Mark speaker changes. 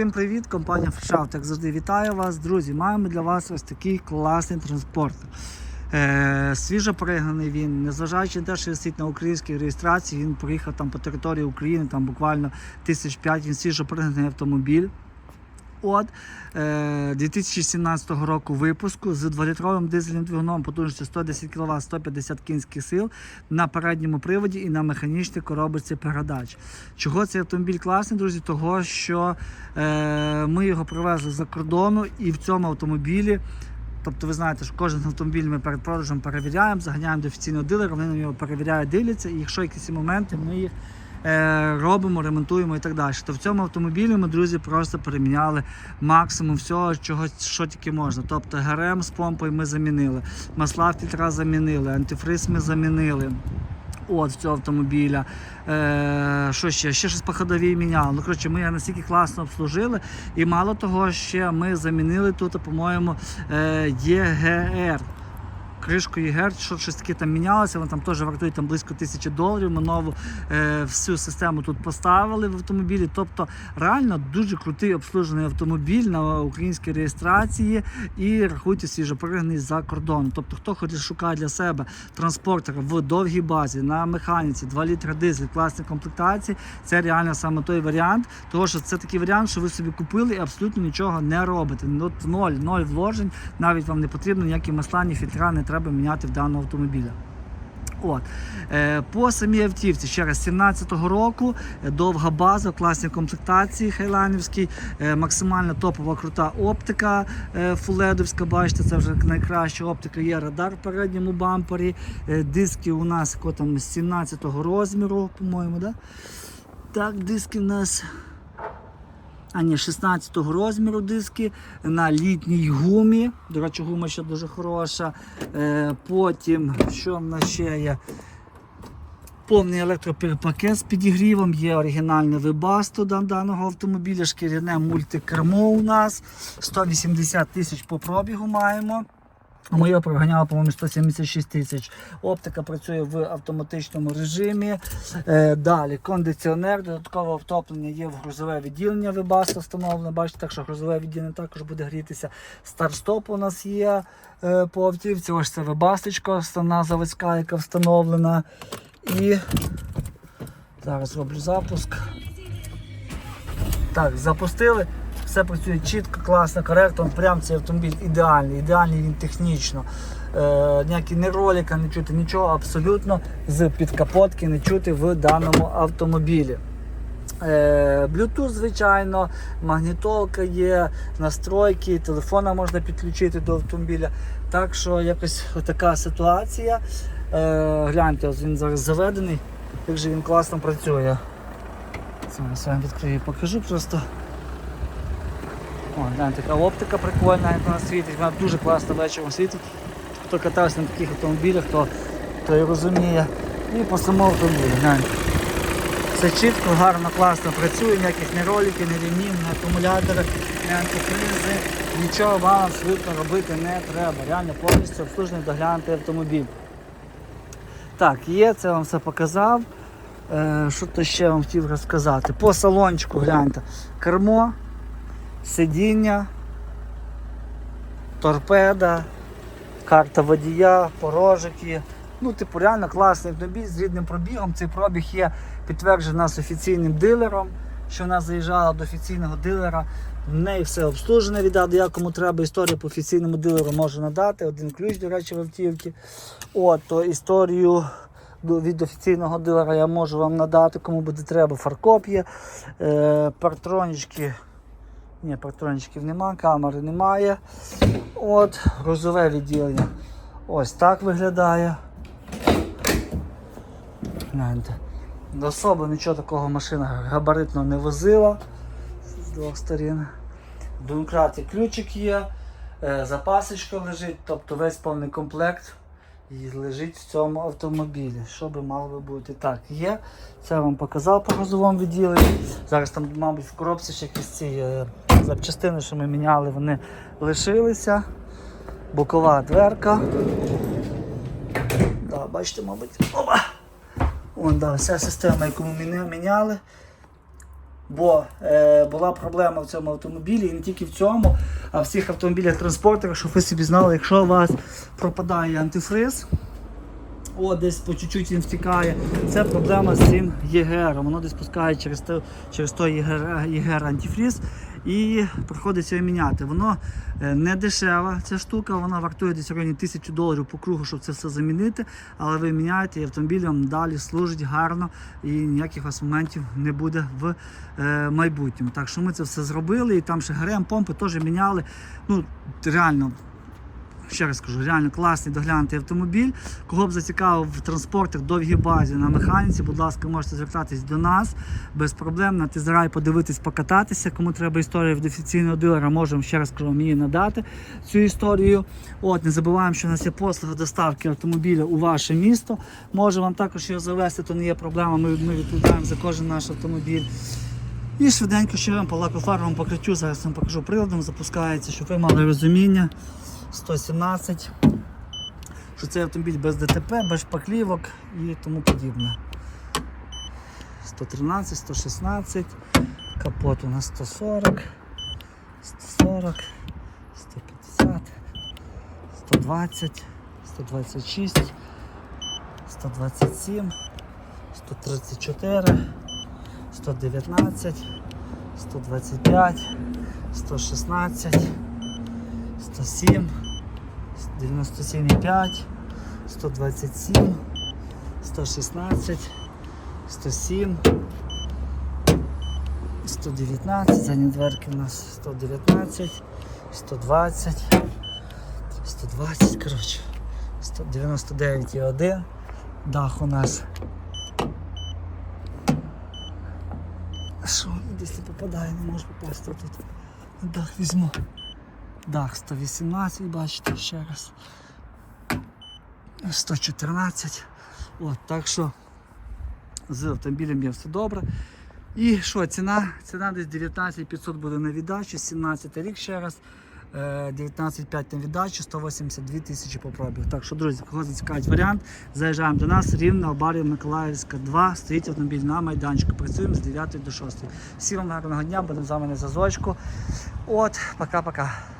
Speaker 1: Всім привіт, компанія Фрешафт, як завжди вітаю вас, друзі. Маємо для вас ось такий класний транспорт. Е, свіжо пригнаний він, незважаючи на те, що стоїть на українській реєстрації, він проїхав там по території України, там буквально тисяч п'ять, він свіжо пригнаний автомобіль. От е, 2017 року випуску з 2-літровим дизельним двигуном потужністю 110 кВт, 150 кінських сил на передньому приводі і на механічній коробці передач. Чого цей автомобіль класний, друзі? Того, що е, ми його привезли за кордону і в цьому автомобілі. Тобто ви знаєте, що кожен автомобіль ми перед продажем перевіряємо, заганяємо до офіційного дилера, вони на нього перевіряють, дивляться, і якщо якісь моменти, ми їх е, робимо, ремонтуємо і так далі. То в цьому автомобілі ми, друзі, просто переміняли максимум всього, чого, що тільки можна. Тобто ГРМ з помпою ми замінили, масла фільтра замінили, антифриз ми замінили. От цього автомобіля. Е, що ще? Ще щось по ходовій міняли. Ну, коротше, ми настільки класно обслужили. І мало того, ще ми замінили тут, по-моєму, е, ЄГР. Кришку ЄГР, що щось таке там мінялося, воно там теж вартує там близько тисячі доларів. Ми нову е, всю систему тут поставили в автомобілі. Тобто реально дуже крутий обслужений автомобіль на українській реєстрації і рахуйте свіжопригнаний за кордоном. Тобто, хто хоче шукати для себе транспортер в довгій базі на механіці, 2 літра дизель, класні комплектації, це реально саме той варіант, тому що це такий варіант, що ви собі купили і абсолютно нічого не робите. От ноль, ноль вложень, навіть вам не потрібно ніякі масла, ні фільтра не треба міняти в даного автомобіля. От. Е, по самій автівці, ще раз, 17-го року, е, довга база, класні комплектації хайлайнівські, е, максимально топова крута оптика фуледовська, бачите, це вже найкраща оптика, є радар в передньому бампері, диски у нас там, з 17-го розміру, по-моєму, да? так, диски в нас а ні, 16-го розміру диски на літній гумі. До речі, гума ще дуже хороша. Е, потім, що в нас ще є? Повний електропакет з підігрівом, є оригінальне вебасто даного автомобіля, шкіряне мультикермо у нас. 180 тисяч по пробігу маємо. А Моє проганяло, по-моєму, 176 тисяч. Оптика працює в автоматичному режимі. Е, далі кондиціонер, додаткове втоплення є в грузове відділення Webasto встановлене. Бачите, так що грузове відділення також буде грітися. Старт-стоп у нас є е, по автівці. Ось це вебасточка, основна заводська, яка встановлена. І зараз роблю запуск. Так, запустили. Все працює чітко, класно, коректно. Прям цей автомобіль ідеальний, ідеальний він технічно. Е, ніякі не ролика не чути, нічого абсолютно з підкапотки не чути в даному автомобілі. Е, Bluetooth, звичайно, магнітолка є, настройки, телефона можна підключити до автомобіля. Так що якось така ситуація. Е, гляньте, ось він зараз заведений, як же він класно працює. Зараз я вам відкрию і покажу просто. О, гляньте, така оптика прикольна, як вона світить, вона дуже класно вечором світить. Хто катався на таких автомобілях, то, то і розуміє. І по самому автомобілю, гляньте. Все чітко, гарно, класно працює, ніяких ні роликів, ні ремнів, ні акумулятори, ні антифризи. Нічого вам абсолютно робити не треба. Реально повністю обслужений доглянутий автомобіль. Так, є, це вам все показав. Е, що то ще вам хотів розказати? По салончику гляньте. Кермо, сидіння, торпеда, карта водія, порожики. Ну, типу, реально класний автомобіль з рідним пробігом. Цей пробіг є підтверджений нас офіційним дилером, що вона заїжджала до офіційного дилера. В неї все обслужене від до Я, кому треба історію по офіційному дилеру можу надати. Один ключ, до речі, в автівці. От, то історію від офіційного дилера я можу вам надати, кому буде треба. Фаркоп є, е, партронічки. Ні, партронічків нема, камери немає. От, грузове відділення. Ось так виглядає. Гляньте. До особи нічого такого машина габаритно не возила з двох сторін. В домкраті ключик є, е, запасочка лежить, тобто весь повний комплект лежить в цьому автомобілі. Що би мало би бути? Так, є. Це я вам показав по грузовому відділенні. Зараз там, мабуть, в коробці ще якісь ці е, запчастини, що ми міняли, вони лишилися. Бокова дверка. Да, бачите, мабуть. Опа! Вон, да, вся система, яку ми міняли. Бо е, була проблема в цьому автомобілі, і не тільки в цьому, а в всіх автомобілях транспортерах, щоб ви собі знали, якщо у вас пропадає антифриз, о, десь по чуть-чуть він втікає. Це проблема з цим ЄГР. Воно десь пускає через через той ЄГР, ЄГР антифріз і приходиться його міняти. Воно е, не дешева ця штука, вона вартує десь в районі тисячу доларів по кругу, щоб це все замінити. Але ви міняєте і автомобіль вам далі служить гарно і ніяких вас моментів не буде в е, майбутньому. Так що ми це все зробили, і там ще ГРМ, помпи теж міняли. Ну, реально ще раз кажу, реально класний доглянутий автомобіль. Кого б зацікавив в транспортах довгій базі на механіці, будь ласка, можете звертатись до нас без проблем на тезерай подивитись, покататися. Кому треба історія від офіційного дилера, можемо ще раз кажу, вам її надати цю історію. От, не забуваємо, що у нас є послуга доставки автомобіля у ваше місто. Може вам також його завести, то не є проблема. Ми, ми відповідаємо за кожен наш автомобіль. І швиденько ще вам по лакофарбовому покриттю, зараз вам покажу приладом, запускається, щоб ви мали розуміння. 117, що це автомобіль без ДТП, без шпаклівок і тому подібне. 113, 116, капот у нас 140, 140, 150, 120, 126, 127, 134, 119, 125, 116. 107, 97,5, 127, 116, 107, 119, задні дверки у нас 119, 120, 120, коротше, 199,1, дах у нас. Що, десь попадає, не можу попасти тут. Дах візьму. Дах 118, бачите, ще раз. 114. От, так що з автомобілем є все добре. І що, ціна? Ціна десь 19 500 буде на віддачі, 17 рік ще раз. е, 19,5 на віддачі, 182 тисячі по пробігу. Так що, друзі, кого зацікавить варіант, заїжджаємо до нас, рівно, Барів Миколаївська 2, стоїть автомобіль на майданчику. Працюємо з 9 до 6. Всім вам гарного дня, будемо з вами на зв'язочку. От, пока-пока.